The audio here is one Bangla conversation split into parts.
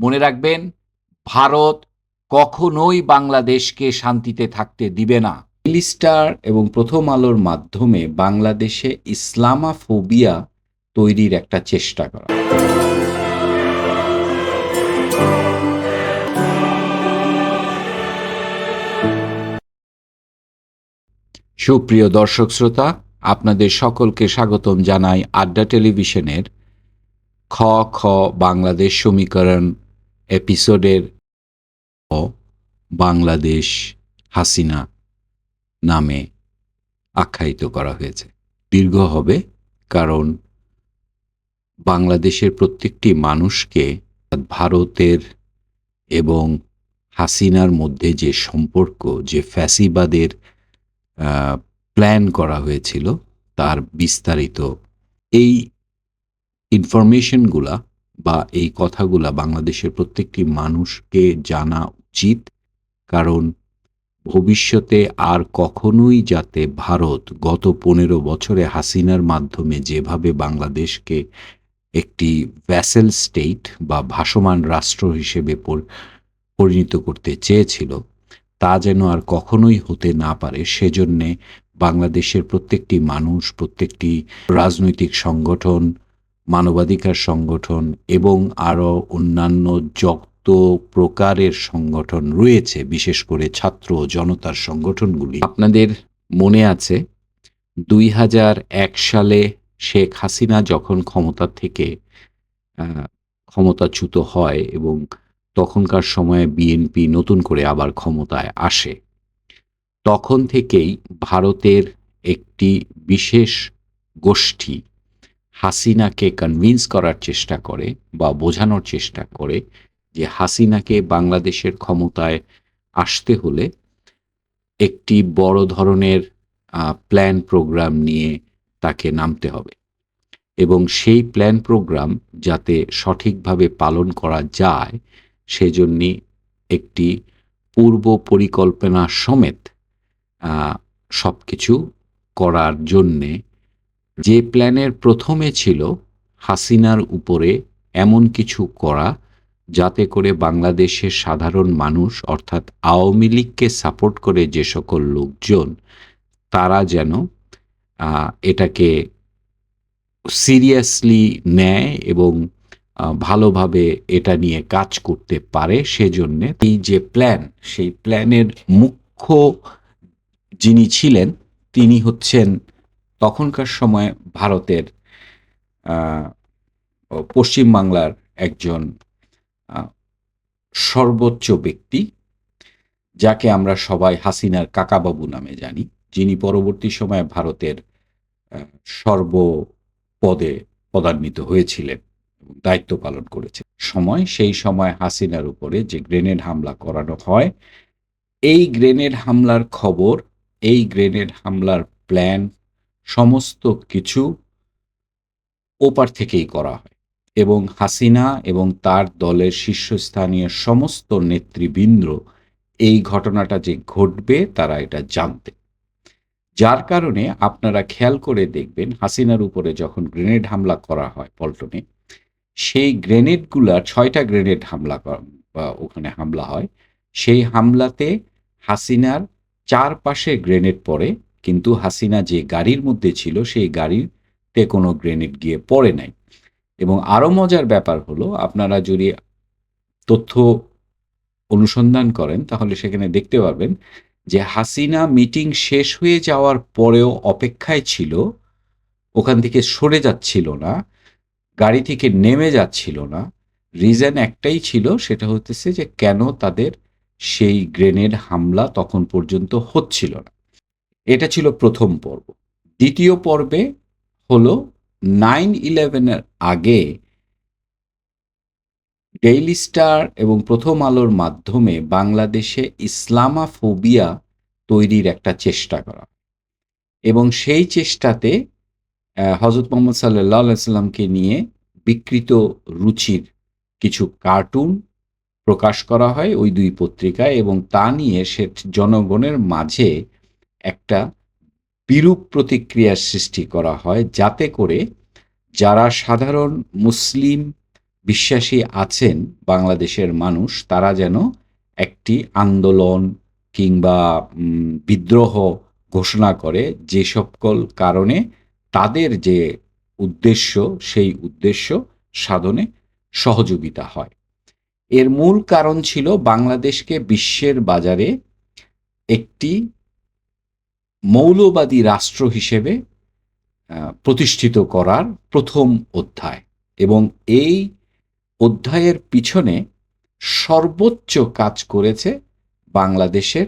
মনে রাখবেন, ভারত কখনোই বাংলাদেশকে শান্তিতে থাকতে দিবে না। ডেইলি স্টার এবং প্রথম আলোর মাধ্যমে বাংলাদেশে ইসলামাফোবিয়া তৈরির একটা চেষ্টা করা। সুপ্রিয় দর্শক শ্রোতা, আপনাদের সকলকে স্বাগতম জানাই আড্ডা টেলিভিশনের খ খ বাংলাদেশ সমীকরণ এপিসোডের ও বাংলাদেশ হাসিনা নামে আখ্যায়িত করা হয়েছে। দীর্ঘ হবে কারণ বাংলাদেশের প্রত্যেকটি মানুষকে ভারতের এবং হাসিনার মধ্যে যে সম্পর্ক, যে ফ্যাসিবাদের প্ল্যান করা হয়েছিল, তার বিস্তারিত এই ইনফরমেশনগুলা বা এই কথাগুলা বাংলাদেশের প্রত্যেকটি মানুষকে জানা উচিত। কারণ ভবিষ্যতে আর কখনোই যাতে ভারত গত পনেরো বছরে হাসিনার মাধ্যমে যেভাবে বাংলাদেশকে একটি ভ্যাসেল স্টেট বা ভাসমান রাষ্ট্র হিসেবে পরিণত করতে চেয়েছিল, তা যেন আর কখনোই হতে না পারে, সেজন্যে বাংলাদেশের প্রত্যেকটি মানুষ, প্রত্যেকটি রাজনৈতিক সংগঠন মানবাধিকার সংগঠন এবং আরও অন্যান্য যত প্রকারের সংগঠন রয়েছে, বিশেষ করে ছাত্র ও জনতার সংগঠনগুলি। আপনাদের মনে আছে, দুই হাজার এক সালে শেখ হাসিনা যখন ক্ষমতা থেকে ক্ষমতাচ্যুত হয় এবং তখনকার সময়ে বিএনপি নতুন করে আবার ক্ষমতায় আসে, তখন থেকেই ভারতের একটি বিশেষ গোষ্ঠী হাসিনাকে কনভিন্স করার চেষ্টা করে বা বোঝানোর চেষ্টা করে যে হাসিনাকে বাংলাদেশের ক্ষমতায় আসতে হলে একটি বড় ধরনের প্ল্যান প্রোগ্রাম নিয়ে তাকে নামতে হবে। এবং সেই প্ল্যান প্রোগ্রাম যাতে সঠিকভাবে পালন করা যায়, সেজন্যে একটি পূর্ব পরিকল্পনা সমেত সব কিছু করার জন্যে যে প্ল্যানের প্রথমে ছিল হাসিনার উপরে এমন কিছু করা যাতে করে বাংলাদেশের সাধারণ মানুষ, অর্থাৎ আওয়ামী লীগকে সাপোর্ট করে যে সকল লোকজন, তারা যেন এটাকে সিরিয়াসলি নেয় এবং ভালোভাবে এটা নিয়ে কাজ করতে পারে সেজন্যে এই যে প্ল্যান, সেই প্ল্যানের মুখ্য যিনি ছিলেন, তিনি হচ্ছেন তখনকার সময় ভারতের পশ্চিমবাংলার একজন সর্বোচ্চ ব্যক্তি, যাকে আমরা সবাই হাসিনার কাকাবাবু নামে জানি, যিনি পরবর্তী সময়ে ভারতের সর্বপদে পদান্বিত হয়েছিলেন এবং দায়িত্ব পালন করেছে সময়, সেই সময় হাসিনার উপরে যে গ্রেনেড হামলা করানো হয়, এই গ্রেনেড হামলার খবর, এই গ্রেনেড হামলার প্ল্যান সমস্ত কিছু ওপার থেকেই করা হয়। এবং হাসিনা এবং তার দলের শীর্ষস্থানীয় সমস্ত নেতৃবৃন্দ এই ঘটনাটা যে ঘটবে, তারা এটা জানতে। যার কারণে আপনারা খেয়াল করে দেখবেন, হাসিনার উপরে যখন গ্রেনেড হামলা করা হয় পল্টনে, সেই গ্রেনেডগুলা, ছয়টা গ্রেনেড হামলা ওখানে হামলা হয়। সেই হামলাতে হাসিনার চারপাশে গ্রেনেড পড়ে কিন্তু হাসিনা যে গাড়ির মধ্যে ছিল, সেই গাড়িতে কোনো গ্রেনেড গিয়ে পড়ে নাই। এবং আরও মজার ব্যাপার হলো, আপনারা যদি তথ্য অনুসন্ধান করেন, তাহলে সেখানে দেখতে পারবেন যে হাসিনা মিটিং শেষ হয়ে যাওয়ার পরেও অপেক্ষায় ছিল, ওখান থেকে সরে যাচ্ছিল না, গাড়ি থেকে নেমে যাচ্ছিল না। রিজন একটাই ছিল, সেটা হতেছে যে কেন তাদের সেই গ্রেনেড হামলা তখন পর্যন্ত হচ্ছিল না। এটা ছিল প্রথম পর্ব। দ্বিতীয় পর্বে হলো নাইন ইলেভেনের আগে ডেইলি স্টার এবং প্রথম আলোর মাধ্যমে বাংলাদেশে ইসলামাফোবিয়া তৈরির একটা চেষ্টা করা। এবং সেই চেষ্টাতে হজরত মোহাম্মদ সাল্লাহ সাল্লামকে নিয়ে বিকৃত রুচির কিছু কার্টুন প্রকাশ করা হয় ওই দুই পত্রিকায় এবং তা নিয়ে সে জনগণের মাঝে একটা বিরূপ প্রতিক্রিয়ার সৃষ্টি করা হয় যাতে করে যারা সাধারণ মুসলিম বিশ্বাসী আছেন বাংলাদেশের মানুষ, তারা যেন একটি আন্দোলন কিংবা বিদ্রোহ ঘোষণা করে যে সকল কারণে তাদের যে উদ্দেশ্য, সেই উদ্দেশ্য সাধনে সহযোগিতা হয়। এর মূল কারণ ছিল বাংলাদেশকে বিশ্বের বাজারে একটি মৌলবাদী রাষ্ট্র হিসেবে প্রতিষ্ঠিত করার প্রথম অধ্যায়। এবং এই অধ্যায়ের পিছনে সর্বোচ্চ কাজ করেছে বাংলাদেশের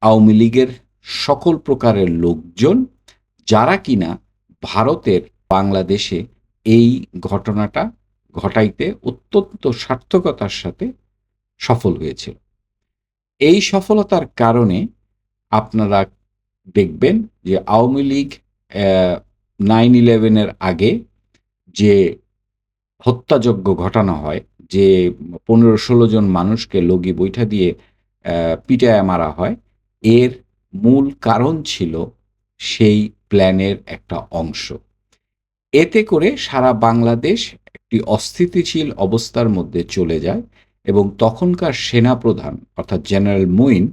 আওয়ামী লীগের সকল প্রকারের লোকজন যারা কিনা ভারতের বাংলাদেশে এই ঘটনাটা ঘটাইতে অত্যন্ত সার্থকতার সাথে সফল হয়েছিল। এই সফলতার কারণে আপনারা দেখবেন যে আওয়ামী লীগ নাইন ইলেভেনের আগে যে হত্যাযজ্ঞ ঘটানো হয়, যে পনেরো ষোলো জন মানুষকে লগি বৈঠা দিয়ে পিটায় মারা হয়, এর মূল কারণ ছিল সেই প্ল্যানের একটা অংশ। এতে করে সারা বাংলাদেশ একটি অস্থিতিশীল অবস্থার মধ্যে চলে যায় এবং তখনকার সেনাপ্রধান অর্থাৎ জেনারেল মুইন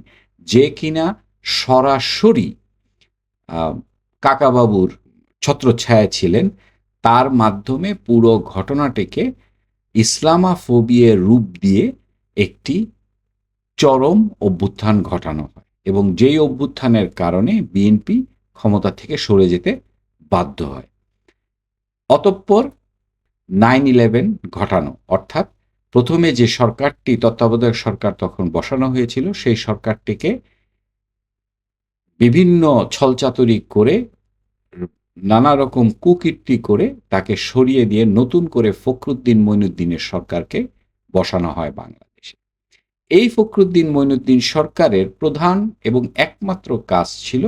যে কিনা সরাসরি কাকাবাবুর ছত্রছায়া ছিলেন। তার মাধ্যমে পুরো ঘটনাটিকে ইসলামাফোবিয়ের রূপ দিয়ে একটি চরম অভ্যুত্থান ঘটানো হয় এবং যেই অভ্যুত্থানের কারণে বিএনপি ক্ষমতা থেকে সরে যেতে বাধ্য হয়। অতঃপর নাইন ইলেভেন ঘটানো, অর্থাৎ প্রথমে যে সরকারটি, তত্ত্বাবধায়ক সরকার তখন বসানো হয়েছিল, সেই সরকারটিকে বিভিন্ন ছলচাতুরি করে, নানা রকম কুকীর্তি করে তাকে সরিয়ে দিয়ে নতুন করে ফখরুদ্দিন মইনুদ্দিনের সরকারকে বসানো হয় বাংলাদেশে। এই ফখরুদ্দিন মইনুদ্দিন সরকারের প্রধান এবং একমাত্র কাজ ছিল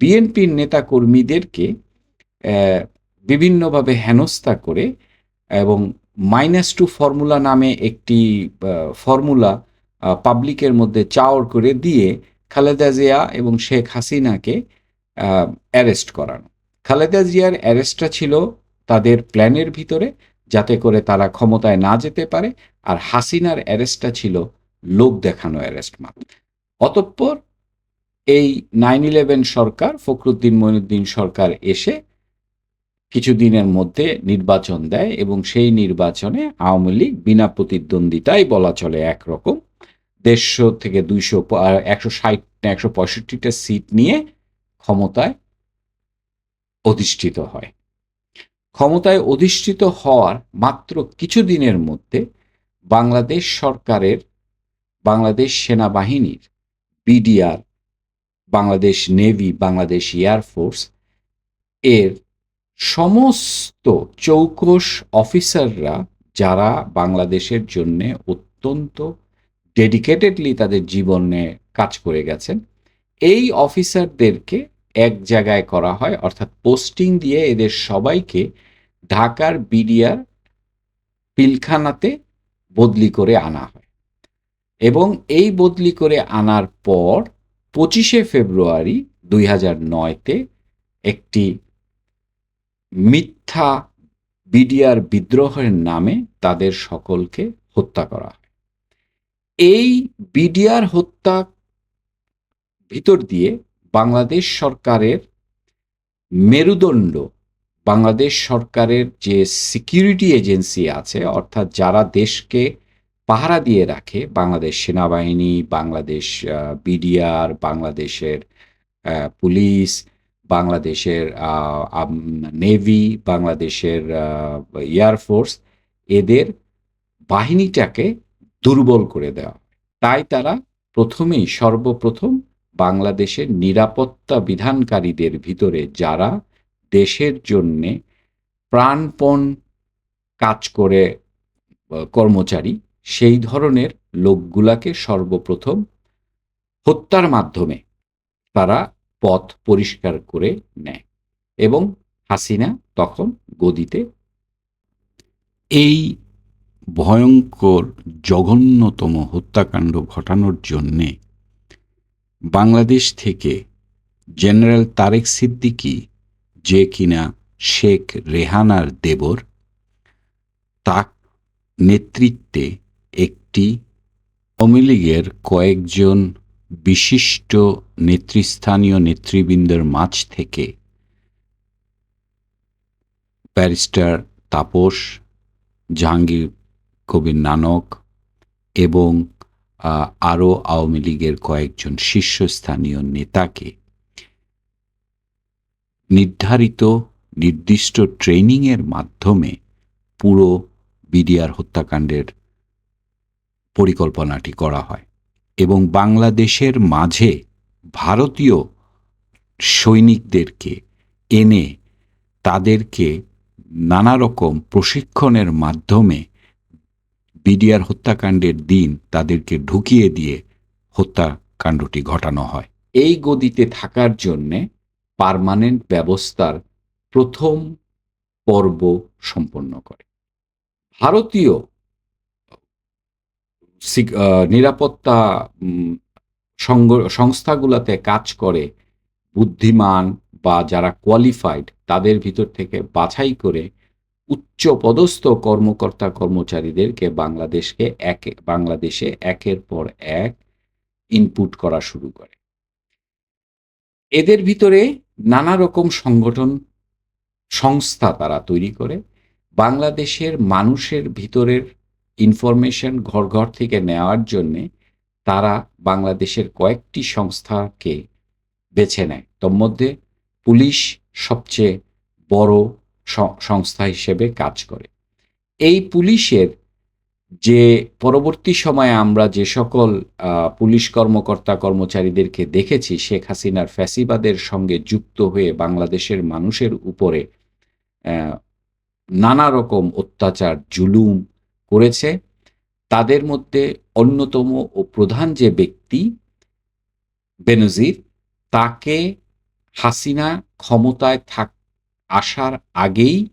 বিএনপির নেতাকর্মীদেরকে বিভিন্নভাবে হেনস্থা করে এবং মাইনাস টু ফর্মুলা নামে একটি ফর্মুলা পাবলিকের মধ্যে চাওর করে দিয়ে খালেদা জিয়া এবং শেখ হাসিনাকে অ্যারেস্ট করানো। খালেদা জিয়ার অ্যারেস্টটা ছিল তাদের প্ল্যানের ভিতরে, যাতে করে তারা ক্ষমতায় না যেতে পারে, আর হাসিনার অ্যারেস্টটা ছিল লোক দেখানো অ্যারেস্ট মাত্র। অতঃপর এই নাইন ইলেভেন সরকার, ফখরুদ্দিন মইনুদ্দিন সরকার এসে কিছুদিনের মধ্যে নির্বাচন দেয় এবং সেই নির্বাচনে আওয়ামী লীগ বিনা প্রতিদ্বন্দ্বিতাই বলা চলে একরকম দেড়শো থেকে দুইশো একশো ষাট একশো পঁয়ষট্টিটা সিট নিয়ে ক্ষমতায় অধিষ্ঠিত হয়। ক্ষমতায় অধিষ্ঠিত হওয়ার মাত্র কিছুদিনের মধ্যে বাংলাদেশ সরকারের, বাংলাদেশ সেনাবাহিনীর, BDR, Bangladesh navy, Bangladesh air force এর সমস্ত চৌকস অফিসাররা যারা বাংলাদেশের জন্য অত্যন্ত ডেডিকেটেডলি তাদের জীবনে কাজ করে গেছেন। এই অফিসারদেরকে এক জায়গায় করা হয়, অর্থাৎ পোস্টিং দিয়ে এদের সবাইকে ঢাকার বিডিআর পিলখানাতে বদলি করে আনা হয়। এবং এই বদলি করে আনার পর পঁচিশে ফেব্রুয়ারি দুই হাজার নয়তে একটি মিথ্যা বিডিআর বিদ্রোহের নামে তাদের সকলকে হত্যা করা হয়। এই বিডিআর হত্যা ভিতর দিয়ে বাংলাদেশ সরকারের মেরুদণ্ড, বাংলাদেশ সরকারের যে সিকিউরিটি এজেন্সি আছে, অর্থাৎ যারা দেশকে পাহারা দিয়ে রাখে, বাংলাদেশ সেনাবাহিনী, বাংলাদেশ বিডিআর, বাংলাদেশের পুলিশ, বাংলাদেশের নেভি, বাংলাদেশের এয়ারফোর্স এদের বাহিনীটাকে দুর্বল করে দেওয়া তাই তারা প্রথমেই সর্বপ্রথম বাংলাদেশের নিরাপত্তা বিধানকারীদের ভিতরে যারা দেশের জন্যে প্রাণপণ কাজ করে কর্মচারী, সেই ধরনের লোকগুলাকে সর্বপ্রথম হত্যার মাধ্যমে তারা পথ পরিষ্কার করে নেয় এবং হাসিনা তখন গদিতে এই ভয়ঙ্কর, জঘন্যতম হত্যাকাণ্ড ঘটানোর জন্যে বাংলাদেশ থেকে জেনারেল তারেক সিদ্দিকি যে কিনা শেখ রেহানার দেবর তার নেতৃত্বে একটি আওয়ামী লীগের কয়েকজন বিশিষ্ট নেতৃস্থানীয় নেতৃবৃন্দের মাঝ থেকে ব্যারিস্টার তাপস জাহাঙ্গীর কবির নানক এবং আরও আওয়ামী লীগের কয়েকজন শীর্ষস্থানীয় নেতাকে নির্ধারিত নির্দিষ্ট ট্রেনিংয়ের মাধ্যমে পুরো বিডিআর হত্যাকাণ্ডের পরিকল্পনাটি করা হয় এবং বাংলাদেশের মাঝে ভারতীয় সৈনিকদেরকে এনে তাদেরকে নানা রকম প্রশিক্ষণের মাধ্যমে বিডিআর হত্যাকাণ্ডের দিন তাদেরকে ঢুকিয়ে দিয়ে হত্যাকাণ্ডটি ঘটানো হয়। এই গদিতে থাকার জন্যে পারমানেন্ট ব্যবস্থার প্রথম পর্ব সম্পন্ন করে। ভারতীয় নিরাপত্তা সংস্থাগুলোতে কাজ করে বুদ্ধিমান বা যারা কোয়ালিফাইড তাদের ভিতর থেকে বাছাই করে উচ্চ পদস্থ কর্মকর্তা কর্মচারীদেরকে বাংলাদেশকে এক, বাংলাদেশে একের পর এক ইনপুট করা শুরু করে। এদের ভিতরে নানা রকম সংগঠন, সংস্থা তারা তৈরি করে। বাংলাদেশের মানুষের ভিতরের ইনফরমেশন ঘর ঘর থেকে নেওয়ার জন্যে তারা বাংলাদেশের কয়েকটি সংস্থাকে বেছে নেয়। তোর মধ্যে পুলিশ সবচেয়ে বড় সংস্থা হিসেবে কাজ করে। এই পুলিশের যে পরবর্তী সময়ে আমরা যে সকল পুলিশ কর্মকর্তা কর্মচারীদেরকে দেখেছি, শেখ হাসিনার ফ্যাসিবাদের সঙ্গে যুক্ত হয়ে বাংলাদেশের মানুষের উপরে নানা রকম অত্যাচার, জুলুম করেছে, তাদের মধ্যে অন্যতম ও প্রধান যে ব্যক্তি বেনজির, তাকে হাসিনা ক্ষমতায় থাক আসার আগেই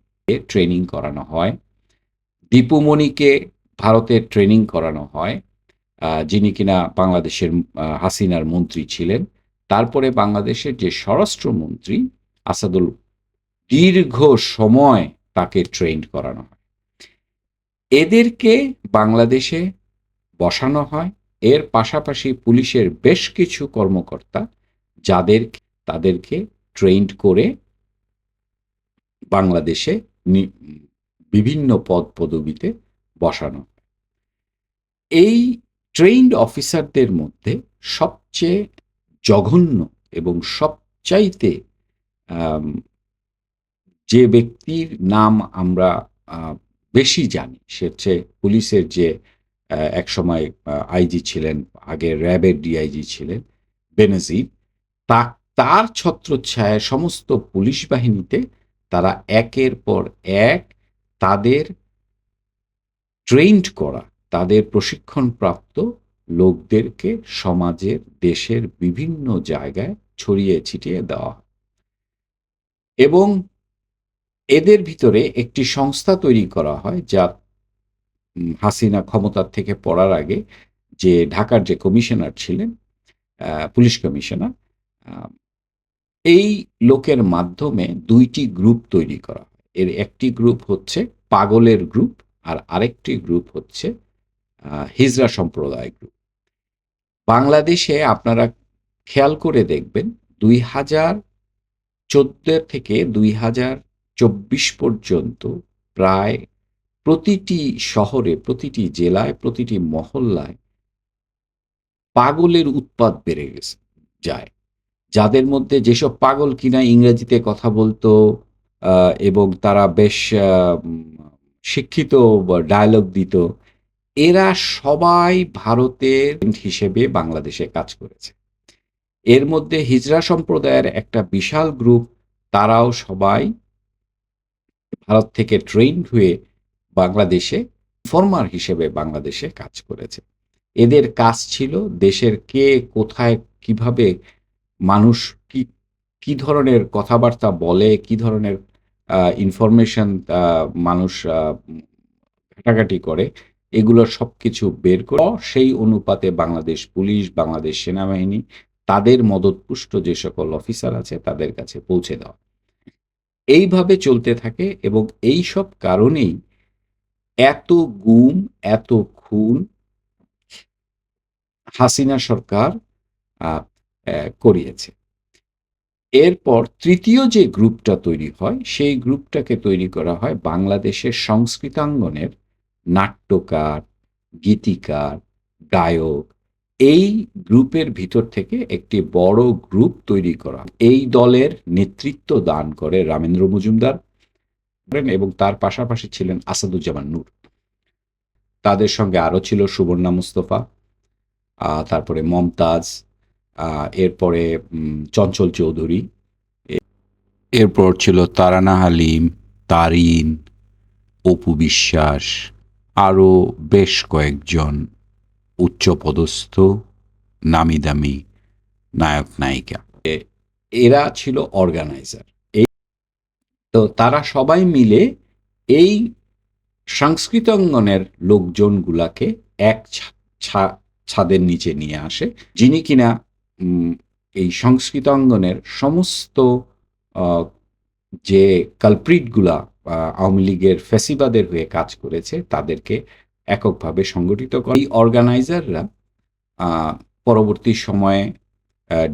ট্রেনিং করানো হয়। দীপুমণিকে ভারতে ট্রেনিং করানো হয়। যিনি কিনা বাংলাদেশের হাসিনার মন্ত্রী ছিলেন। তারপরে বাংলাদেশের যে স্বরাষ্ট্রমন্ত্রী আসাদুল দীর্ঘ সময় তাকে ট্রেন করানো হয়। এদেরকে বাংলাদেশে বসানো হয়। এর পাশাপাশি পুলিশের বেশ কিছু কর্মকর্তা যাদের তাদেরকে ট্রেন্ড করে বাংলাদেশে বিভিন্ন পদ পদবিতে বসানো। এই ট্রেইনড অফিসারদের মধ্যে সবচেয়ে জঘন্য এবং সবচাইতে যে ব্যক্তির নাম আমরা বেশি জানি, সে হচ্ছে পুলিশের যে একসময় আইজি ছিলেন, আগে র্যাবের ডিআইজি ছিলেন, বেনজির, তা, তার ছত্রছায়ায় সমস্ত পুলিশ বাহিনীতে তারা একের পর এক তাদের ট্রেন্ড করা, তাদের প্রশিক্ষণপ্রাপ্ত লোকদেরকে সমাজের, দেশের বিভিন্ন জায়গায় ছড়িয়ে ছিটিয়ে দেওয়া এবং এদের ভিতরে একটি সংস্থা তৈরি করা হয় যা হাসিনা ক্ষমতার থেকে পড়ার আগে যে ঢাকার যে কমিশনার ছিলেন পুলিশ কমিশনার এই লোকের মাধ্যমে দুইটি গ্রুপ তৈরি করা হয়। এর একটি গ্রুপ হচ্ছে পাগলের গ্রুপ আর আরেকটি গ্রুপ হচ্ছে হিজরা সম্প্রদায় গ্রুপ। বাংলাদেশে আপনারা খেয়াল করে দেখবেন, দুই হাজার চোদ্দ থেকে দুই হাজার চব্বিশ পর্যন্ত প্রায় প্রতিটি শহরে, প্রতিটি জেলায়, প্রতিটি মহল্লায় পাগলের উৎপাদ বেড়ে গেছে, যায়। যাদের মধ্যে যেসব পাগল কিনা ইংরেজিতে কথা বলতো এবং তারা বেশ শিক্ষিত ডায়ালগ দিত, এরা সবাই ভারতের হিসেবে বাংলাদেশে কাজ করেছে। এর মধ্যে হিজরা সম্প্রদায়ের একটা বিশাল গ্রুপ তারাও সবাই ভারত থেকে ট্রেন হয়ে বাংলাদেশে ফর্মার হিসেবে বাংলাদেশে কাজ করেছে। এদের কাজ ছিল দেশের কে কোথায় কীভাবে মানুষ কি কি ধরনের কথাবার্তা বলে, কি ধরনের ইনফরমেশন মানুষ ঘাটাঘাটি করে, এগুলো সব কিছু বের করে সেই অনুপাতে বাংলাদেশ পুলিশ, বাংলাদেশ সেনাবাহিনী তাদের মদতপুষ্ট যে সকল অফিসার আছে তাদের কাছে পৌঁছে দেওয়া। এইভাবে চলতে থাকে এবং এই সব কারণেই এত গুম, এত খুন হাসিনা সরকার করিয়েছে। এরপর তৃতীয় যে গ্রুপটা তৈরি হয়, সেই গ্রুপটাকে তৈরি করা হয় বাংলাদেশের সংস্কৃতাঙ্গনের নাট্যকার, গীতিকার, গায়ক। এই গ্রুপের ভিতর থেকে একটি বড় গ্রুপ তৈরি করা এই দলের নেতৃত্ব দান করে রামেন্দ্র মজুমদার এবং তার পাশাপাশি ছিলেন আসাদুজ্জামান নূর। তাদের সঙ্গে আরও ছিল সুবর্ণা মুস্তফা তারপরে মমতাজ এরপরে চঞ্চল চৌধুরী। এরপর ছিল তারানা হালিম তারিন অপু বিশ্বাস আরও বেশ কয়েকজন উচ্চপদস্থ নামি দামি নায়ক। নায়িকা এরা ছিল অর্গানাইজার। এই তো তারা সবাই মিলে এই সংস্কৃতাঙ্গনের লোকজনগুলাকে এক ছাদের নিচে নিয়ে আসে যিনি কিনা এই সংস্কৃতাঙ্গনের সমস্ত যে কালপ্রিটগুলা আওয়ামী লীগের ফেসিবাদের হয়ে কাজ করেছে, তাদেরকে এককভাবে সংগঠিত করে। এই অর্গানাইজাররা পরবর্তী সময়ে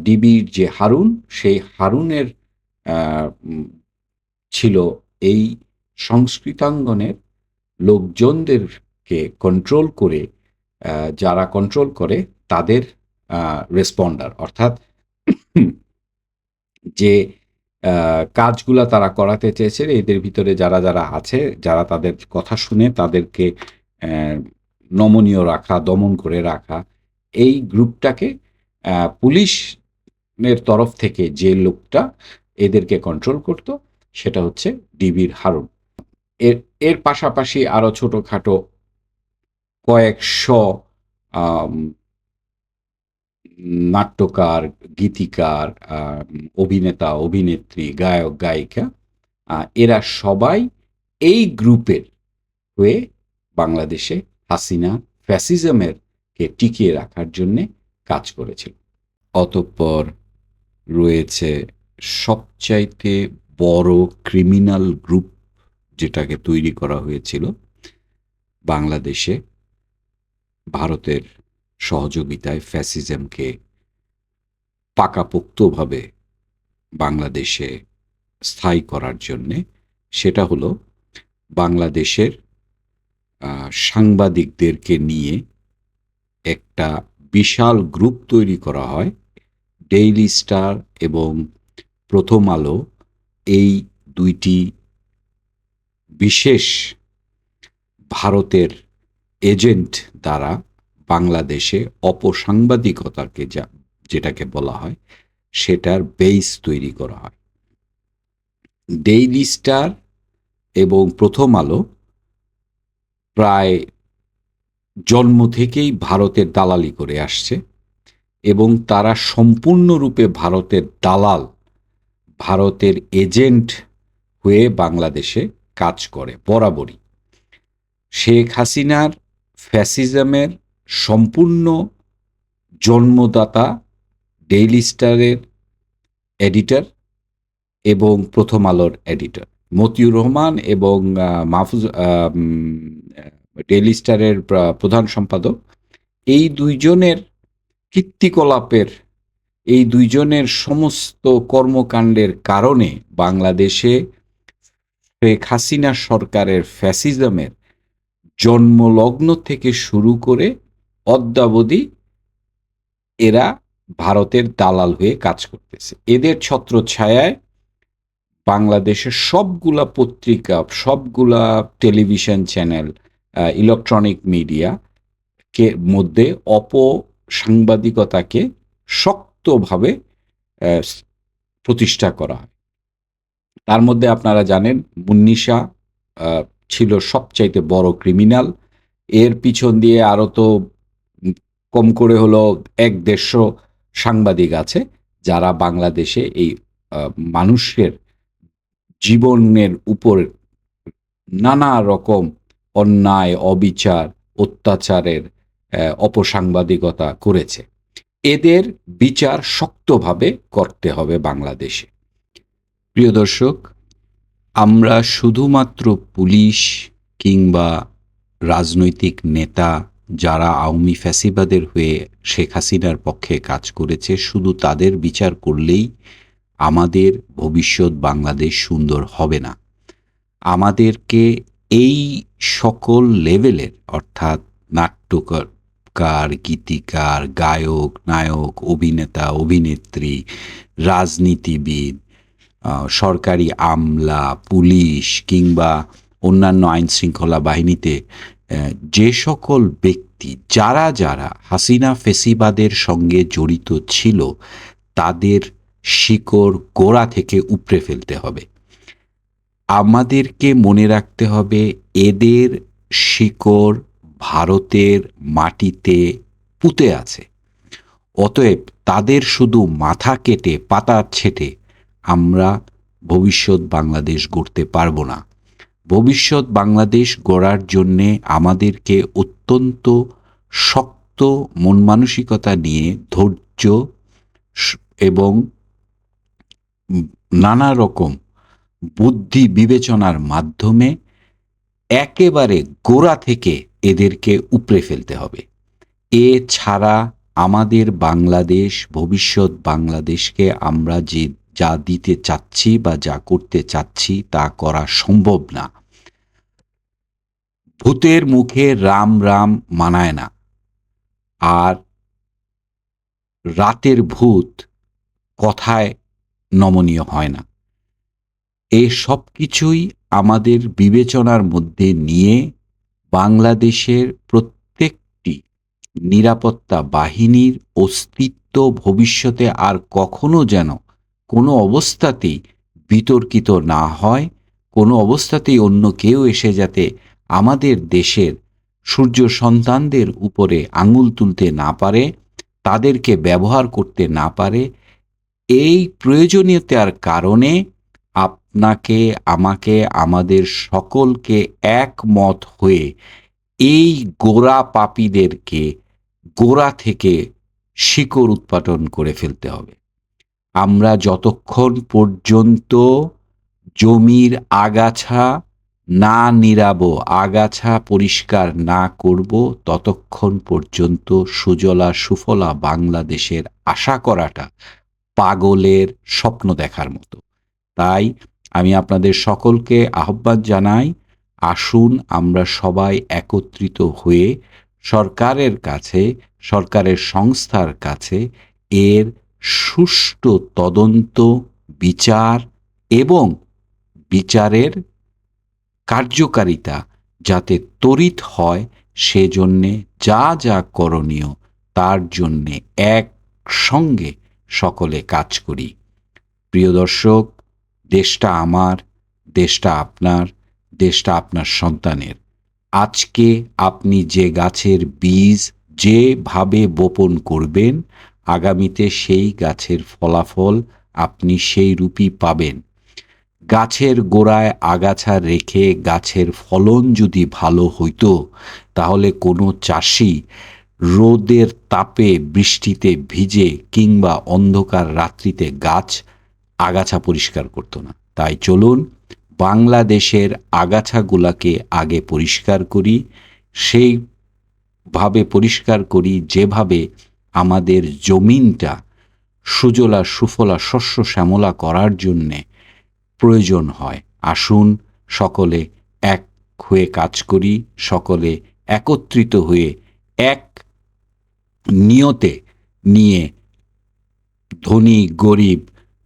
ডিবির যে হারুন, সেই হারুনের ছিল এই সংস্কৃতাঙ্গনের লোকজনদেরকে কন্ট্রোল করে যারা কন্ট্রোল করে, তাদের রেসপন্ডার অর্থাৎ যে কাজগুলা তারা করাতে চেয়েছে, এদের ভিতরে যারা যারা আছে, যারা তাদের কথা শুনে তাদেরকে নমনীয় রাখা, দমন করে রাখা, এই গ্রুপটাকে পুলিশের তরফ থেকে যে লোকটা এদেরকে কন্ট্রোল করত, সেটা হচ্ছে ডিবির হারুন। এর এর পাশাপাশি আরও ছোটোখাটো কয়েকশো নাট্যকার, গীতিকার অভিনেতা, অভিনেত্রী, গায়ক, গায়িকা এরা সবাই এই গ্রুপের হয়ে বাংলাদেশে হাসিনা ফ্যাসিজমের কে টিকিয়ে রাখার জন্যে কাজ করেছিল। অতঃপর রয়েছে সবচাইতে বড় ক্রিমিনাল গ্রুপ যেটাকে তৈরি করা হয়েছিল, বাংলাদেশে, ভারতের সহযোগিতায় ফ্যাসিজমকে পাকাপোক্তভাবে বাংলাদেশে স্থায়ী করার জন্যে সেটা হলো বাংলাদেশের সাংবাদিকদেরকে নিয়ে একটা বিশাল গ্রুপ তৈরি করা হয়, ডেইলি স্টার এবং প্রথম আলো, এই দুইটি বিশেষ ভারতের এজেন্ট দ্বারা বাংলাদেশে অপসাংবাদিকতাকে যা, যেটাকে বলা হয়, সেটার বেস তৈরি করা হয়। ডেইলি স্টার এবং প্রথম আলো প্রায় জন্ম থেকেই ভারতের দালালি করে আসছে এবং তারা সম্পূর্ণরূপে ভারতের দালাল, ভারতের এজেন্ট হয়ে বাংলাদেশে কাজ করে, বরাবরই। শেখ হাসিনার ফ্যাসিজমের সম্পূর্ণ জন্মদাতা ডেইলি স্টারের এডিটর এবং প্রথম আলোর এডিটর মতিউর রহমান এবং মাহফুজ ডেইলি স্টারের প্রধান সম্পাদক। এই দুইজনের কীর্তিকলাপের, এই দুইজনের সমস্ত কর্মকাণ্ডের কারণে বাংলাদেশে শেখ হাসিনা সরকারের ফ্যাসিজমের জন্মলগ্ন থেকে শুরু করে অদ্যাবধি এরা ভারতের দালাল হয়ে কাজ করতেছে। এদের ছত্রছায়ায় বাংলাদেশের সবগুলা পত্রিকা, সবগুলা টেলিভিশন চ্যানেল ইলেকট্রনিক মিডিয়া কে মধ্যে অপসাংবাদিকতাকে শক্তভাবে প্রতিষ্ঠা করা হয়। তার মধ্যে আপনারা জানেন মুন্নিশা ছিল সবচাইতে বড় ক্রিমিনাল। এর পিছন দিয়ে আরও তো কম করে হলো এক দেড়শো সাংবাদিক আছে যারা বাংলাদেশে এই মানুষের জীবনের উপর নানা রকম অন্যায়, অবিচার, অত্যাচারের অপসাংবাদিকতা করেছে। এদের বিচার শক্তভাবে করতে হবে বাংলাদেশে। প্রিয় দর্শক, আমরা শুধুমাত্র পুলিশ কিংবা রাজনৈতিক নেতা যারা আওয়ামী ফ্যাসিবাদের হয়ে শেখ হাসিনার পক্ষে কাজ করেছে, শুধু তাদের বিচার করলেই আমাদের ভবিষ্যৎ বাংলাদেশ সুন্দর হবে না। আমাদেরকে এই সকল লেভেলের, অর্থাৎ নাট্যকার গীতিকার, গায়ক, নায়ক, অভিনেতা, অভিনেত্রী, রাজনীতিবিদ সরকারি আমলা, পুলিশ কিংবা অন্যান্য আইন শৃঙ্খলা বাহিনীতে যে সকল ব্যক্তি, যারা যারা হাসিনা ফেসিবাদের সঙ্গে জড়িত ছিল, তাদের শিকড় গোড়া থেকে উপড়ে ফেলতে হবে। আমাদেরকে মনে রাখতে হবে, এদের শিকড় ভারতের মাটিতে পুঁতে আছে। অতএব তাদের শুধু মাথা কেটে, পাতা ছেটে আমরা ভবিষ্যৎ বাংলাদেশ গড়তে পারব না। ভবিষ্যৎ বাংলাদেশ গড়ার জন্যে আমাদেরকে অত্যন্ত শক্ত মন মানসিকতা নিয়ে ধৈর্য এবং নানা রকম বুদ্ধি বিবেচনার মাধ্যমে একেবারে গোড়া থেকে এদেরকে উপড়ে ফেলতে হবে। এ ছাড়া আমাদের বাংলাদেশ, ভবিষ্যৎ বাংলাদেশকে আমরা যে যা দিতে চাচ্ছি বা যা করতে চাচ্ছি তা করা সম্ভব না। ভূতের মুখে রাম রাম মানায় না। আর রাতের ভূত কথায় নমনীয় হয় না। এই সব কিছুই আমাদের বিবেচনার মধ্যে নিয়ে বাংলাদেশের প্রত্যেকটি নিরাপত্তা বাহিনীর অস্তিত্ব ভবিষ্যতে আর কখনো যেন কোনো অবস্থাতেই বিতর্কিত না হয়, কোনো অবস্থাতেই অন্য কেউ এসে যাতে আমাদের দেশের সূর্য সন্তানদের উপরে আঙুল তুলতে না পারে, তাদেরকে ব্যবহার করতে না পারে, এই প্রয়োজনীয়তার কারণে আপনাকে, আমাকে, আমাদের সকলকে একমত হয়ে এই গোড়া পাপীদেরকে গোড়া থেকে শিকড় উৎপাদন করে ফেলতে হবে। আমরা যতক্ষণ পর্যন্ত জমির আগাছা না নিরাবো, আগাছা পরিষ্কার না করব, ততক্ষণ পর্যন্ত সুজলা সুফলা বাংলাদেশের আশা করাটা পাগলের স্বপ্ন দেখার মতো। তাই আমি আপনাদের সকলকে আহ্বান জানাই, আসুন আমরা সবাই একত্রিত হয়ে সরকারের কাছে, সরকারের সংস্থার কাছে এর সুষ্ঠু তদন্ত, বিচার এবং বিচারের কার্যকারিতা যাতে তড়িৎ হয় সেজন্যে যা যা করণীয় তার জন্যে একসঙ্গে সকলে কাজ করি। প্রিয় দর্শক, দেশটা আমার, দেশটা আপনার দেশটা আপনার সন্তানের। আজকে আপনি যে গাছের বীজ যেভাবে বপন করবেন, আগামীতে সেই গাছের ফলাফল আপনি সেই রূপই পাবেন। গাছের গোড়ায় আগাছা রেখে গাছের ফলন যদি ভালো হইতো, তাহলে কোনো চাষি রোদের তাপে বৃষ্টিতে ভিজে কিংবা অন্ধকার রাত্রিতে গাছ আগাছা পরিষ্কার করতো না। তাই চলুন বাংলাদেশের আগাছাগুলাকে আগে পরিষ্কার করি, সেইভাবে পরিষ্কার করি যেভাবে আমাদের জমিনটা সুজলা সুফলা শস্য শ্যামলা করার জন্যে প্রয়োজন হয়। আসুন, সকলে এক হয়ে কাজ করি, সকলে একত্রিত হয়ে এক নিয়তে নিয়ে ধনী, গরিব,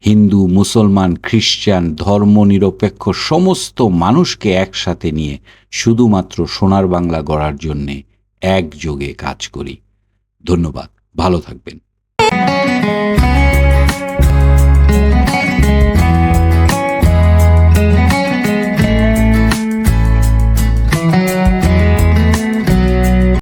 হিন্দু, মুসলমান খ্রিস্টান ধর্মনিরপেক্ষ সমস্ত মানুষকে একসাথে নিয়ে শুধুমাত্র সোনার বাংলা গড়ার জন্যে একযোগে কাজ করি। ধন্যবাদ। ভালো থাকবেন।